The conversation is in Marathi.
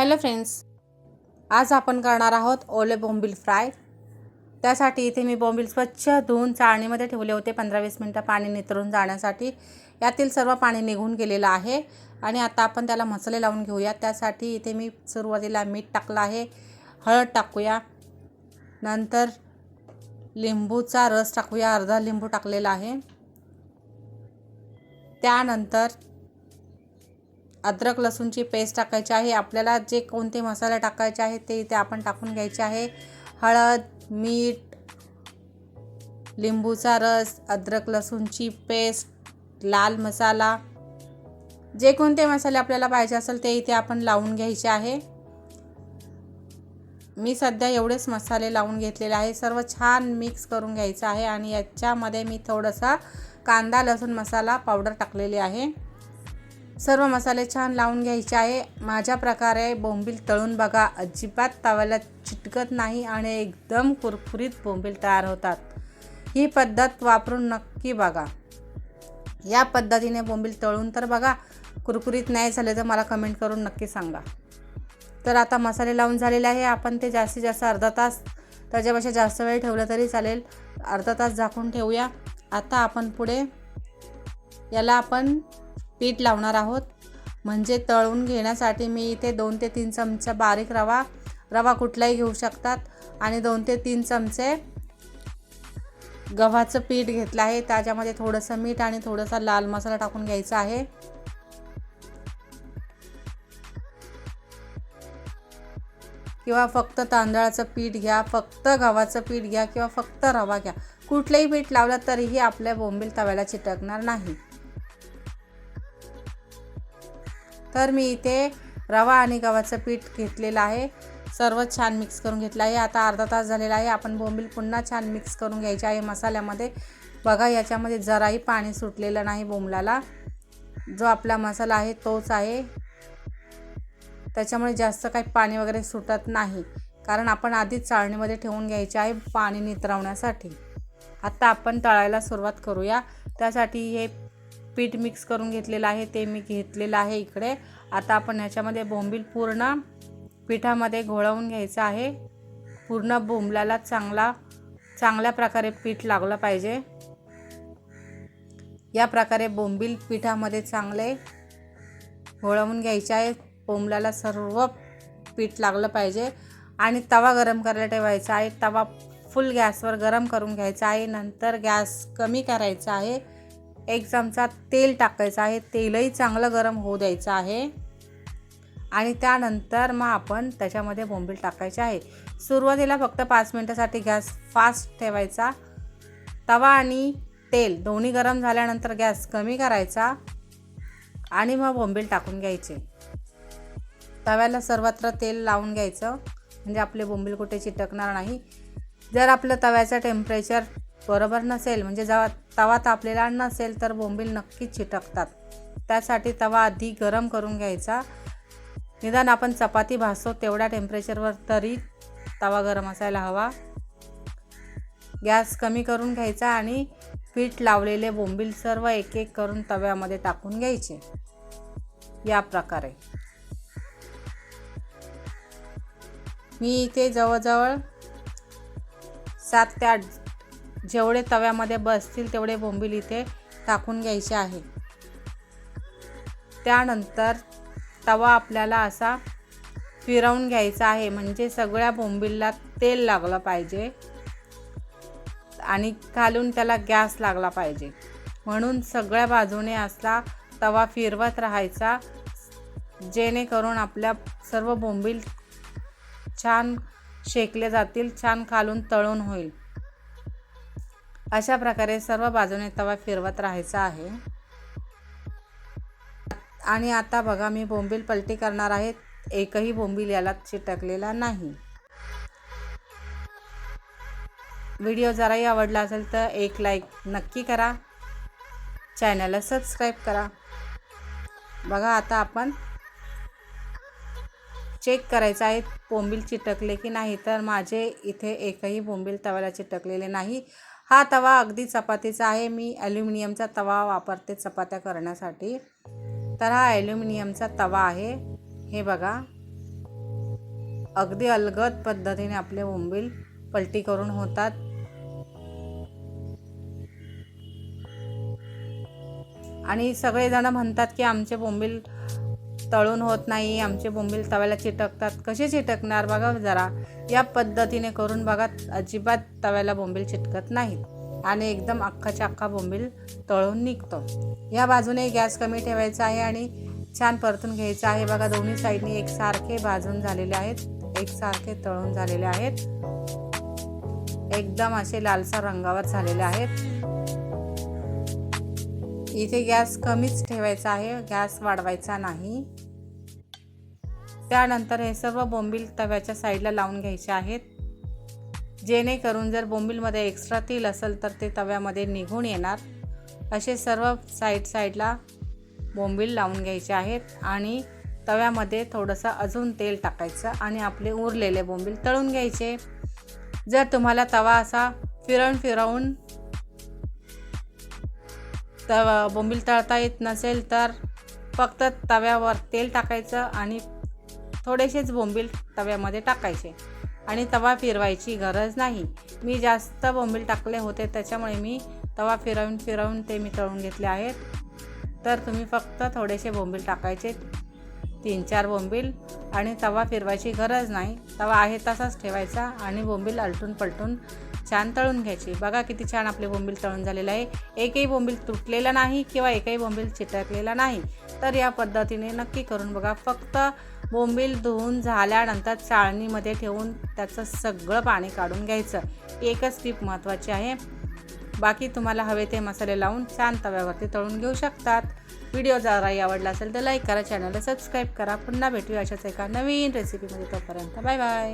हॅलो फ्रेंड्स आज आपण करणार आहोत ओले बोंबील फ्राय. त्यासाठी इथे मी बोंबील स्वच्छ धुवून चाळणीमध्ये ठेवले होते पंधरा वीस मिनटं पाणी नितरून जाण्यासाठी. यातील सर्व पाणी निघून गेलेलं आहे आणि आता आपण त्याला मसाले लावून घेऊया. त्यासाठी इथे मी सुरुवातीला मीठ टाकलं आहे हळद टाकूया नंतर लिंबूचा रस टाकूया अर्धा लिंबू टाकलेला आहे. त्यानंतर अद्रक लसूणची पेस्ट टाकायची आहे. आपल्याला जे कोणते मसाले टाकायचे आहे ते इथे आपण टाकून घ्यायचे आहे. हळद मीठ लिंबूचा रस अद्रक लसूणची पेस्ट लाल मसाला. जे कोणते मसाले आपल्याला पाहिजे असेल ते इथे आपण लावून घ्यायचे आहे. मी सध्या एवढेच मसाले लावून घेतलेले आहे. सर्व छान मिक्स करून घ्यायचं आहे आणि याच्यामध्ये मी थोडासा कांदा लसूण मसाला पावडर टाकलेली आहे. सर्व मसाले छान लावून घ्यायचे आहे. माझ्या प्रकारे बोंबील तळून बघा. अजिबात तव्याला चिटकत नाही आणि एकदम कुरकुरीत बोंबील तयार होतात. ही पद्धत वापरून नक्की बघा. या पद्धतीने बोंबील तळून तर बघा. कुरकुरीत नाही झाले तर मला कमेंट करून नक्की सांगा. तर आता मसाले लावून झालेले आहे. आपण ते जास्तीत जास्त अर्धा तास त्याच्यापेक्षा जास्त वेळ ठेवलं तरी चालेल. अर्धा तास झाकून ठेवूया. आता आपण पुढे याला आपण पीठ लावणार आहोत. म्हणजे तळून घेण्यासाठी मी इथे दोन ते तीन चमचा बारीक रवा रवा कुठलाही घेऊ शकतात. आणि दोन ते तीन चमचे गव्हाचं पीठ घेतलं आहे. त्याच्यामध्ये थोडंसं मीठ आणि थोडासा लाल मसाला टाकून घ्यायचा आहे. किंवा फक्त तांदळाचं पीठ घ्या फक्त गव्हाचं पीठ घ्या किंवा फक्त रवा घ्या. कुठलंही पीठ लावलं तरीही आपल्या बोंबील तव्याला चिटकणार नाही. तर मी इथे रवा आणि गव्हाचं पीठ घेतलेलं आहे. सर्व छान मिक्स करून घेतलं आहे. आता अर्धा तास झालेला आहे. आपण बोंबील पुन्हा छान मिक्स करून घ्यायचे आहे मसाल्यामध्ये. बघा याच्यामध्ये जराही पाणी सुटलेलं नाही बोंबलाला. जो आपला मसाला आहे तोच आहे. त्याच्यामुळे जास्त काही पाणी वगैरे सुटत नाही. कारण आपण आधीच चाळणीमध्ये ठेवून घ्यायचे आहे पाणी नितरवण्यासाठी. आत्ता आपण तळायला सुरुवात करूया. त्यासाठी हे पीठ मिक्स करून घेतलेलं आहे ते मी घेतलेलं आहे इकडे. आता आपण ह्याच्यामध्ये बोंबील पूर्ण पिठामध्ये घोळवून घ्यायचं आहे. पूर्ण बोंबलाला चांगला चांगल्या प्रकारे पीठ लागलं पाहिजे. या प्रकारे बोंबील पिठामध्ये चांगले घोळवून घ्यायचे आहे. बोंबलाला सर्व पीठ लागलं पाहिजे. आणि तवा गरम करायला ठेवायचा आहे. तवा फुल गॅसवर गरम करून घ्यायचा आहे. नंतर गॅस कमी करायचा आहे. एक चमचा तेल टाकायचं आहे. तेलही चांगलं गरम होऊ द्यायचं आहे. आणि त्यानंतर मग आपण त्याच्यामध्ये बोंबील टाकायचे आहे. सुरुवातीला फक्त पाच मिनटासाठी गॅस फास्ट ठेवायचा. तवा आणि तेल दोन्ही गरम झाल्यानंतर गॅस कमी करायचा. आणि मग बोंबील टाकून घ्यायचे. तव्याला सर्वत्र तेल लावून घ्यायचं. म्हणजे आपले बोंबील कुठे चिटकणार नाही. जर आपलं तव्याचं टेम्परेचर बरोबर नसेल म्हणजे जेव्हा तवा तापलेला नसेल तर बोंबील नक्कीच चिटकतात. त्यासाठी तवा आधी गरम करून घ्यायचा. निदान आपण चपाती भासतो तेवढ्या टेम्परेचरवर तरी तवा गरम असायला हवा. गॅस कमी करून घ्यायचा आणि पीठ लावलेले बोंबील सर्व एक एक करून तव्यामध्ये टाकून घ्यायचे. या प्रकारे. मी इथे जवळजवळ सात ते आठ जेवढे तव्यामध्ये बसतील तेवढे बोंबील इथे टाकून घ्यायचे आहे. त्यानंतर तवा आपल्याला असा फिरवून घ्यायचा आहे. म्हणजे सगळ्या बोंबीलला तेल लागलं पाहिजे आणि खालून त्याला गॅस लागला पाहिजे. म्हणून सगळ्या बाजूने असला तवा फिरवत राहायचा जेणेकरून आपल्या सर्व बोंबील छान शेकले जातील छान खालून तळून होईल. अशा प्रकारे सर्व बाजूने तवा फिरवत राहायचा आहे. आणि आता बघा मी बोंबील पलटी करणार आहे. एकही बोंबील याला चिटकलेला नाही. व्हिडिओ जराही आवडला असेल तर एक लाईक नक्की करा. चॅनलला सबस्क्राईब करा. बघा आता आपण चेक करायचं आहे बोंबील चिटकले की नाही. तर माझे इथे एकही बोंबील तव्याला चिटकलेले नाही. हा तवा अगदी चपातीचा आहे. मी ॲल्युमिनियमचा तवा वापरते चपात्या करण्यासाठी. तर हा ॲल्युमिनियमचा तवा आहे. हे बघा. अगदी अलगद पद्धतीने आपले बोंबील पलटी करून होतात. आणि सगळेजण म्हणतात की आमचे बोंबील तळून होत नाही आमचे बोंबील तव्याला चिटकतात. कसे चिटकणार? बघा जरा. या पद्धतीने करून बघा अजिबात तव्याला बोंबील चिटकत नाहीत. आणि एकदम अख्खाच्या अख्खा बोंबील तळून निघतो. या बाजूने गॅस कमी ठेवायचा आहे आणि छान परतून घ्यायचं आहे. बघा दोन्ही साईडने एकसारखे भाजून झालेले आहेत. एकसारखे तळून झालेले आहेत. एकदम असे लालसर रंगावर झालेले आहेत. इथे गॅस कमीच ठेवायचा आहे. गॅस वाढवायचा नाही. त्यानंतर हे सर्व बोंबील तव्याच्या साईडला लावून घ्यायचे आहेत. जेणेकरून जर बोंबीलमध्ये एक्स्ट्रा तेल असेल तर ते तव्यामध्ये निघून येणार. असे सर्व साईड साईडला बोंबील लावून घ्यायचे आहेत आणि तव्यामध्ये थोडंसं अजून तेल टाकायचं आणि आपले उरलेले बोंबील तळून घ्यायचे. जर तुम्हाला तवा असा फिरवून फिरवून तवा बोंबील तळता येत नसेल तर फक्त तव्यावर तेल टाकायचं आणि थोडेसेच बोंबील तव्यामध्ये टाकायचे. आणि तवा फिरवायची गरज नाही. मी जास्त बोंबील टाकले होते त्याच्यामुळे मी तवा फिरवून फिरवून ते मी तळून घेतले आहेत. तर तुम्ही फक्त थोडेसे बोंबील टाकायचे तीन चार बोंबील आणि तवा फिरवायची गरज नाही. तवा आहे तसाच ठेवायचा आणि बोंबील आलटून पलटून छान तळून घ्यायची. बघा किती छान आपले बोंबील तळून झालेलं आहे. एकही बोंबील तुटलेला नाही किंवा एकही बोंबील चिटकलेला नाही. तर या पद्धतीने नक्की करून बघा. फक्त बोंबील धुवून झाल्यानंतर चाळणीमध्ये ठेवून त्याचं सगळं पाणी काढून घ्यायचं. एकच टीप महत्त्वाची आहे. बाकी तुम्हाला हवे ते मसाले लावून छान तव्यावरती तळून घेऊ शकतात. व्हिडिओ जराही आवडला असेल तर लाईक करा चॅनलला सबस्क्राईब करा. पुन्हा भेटूया अशाच एका नवीन रेसिपीमध्ये तोपर्यंत बाय बाय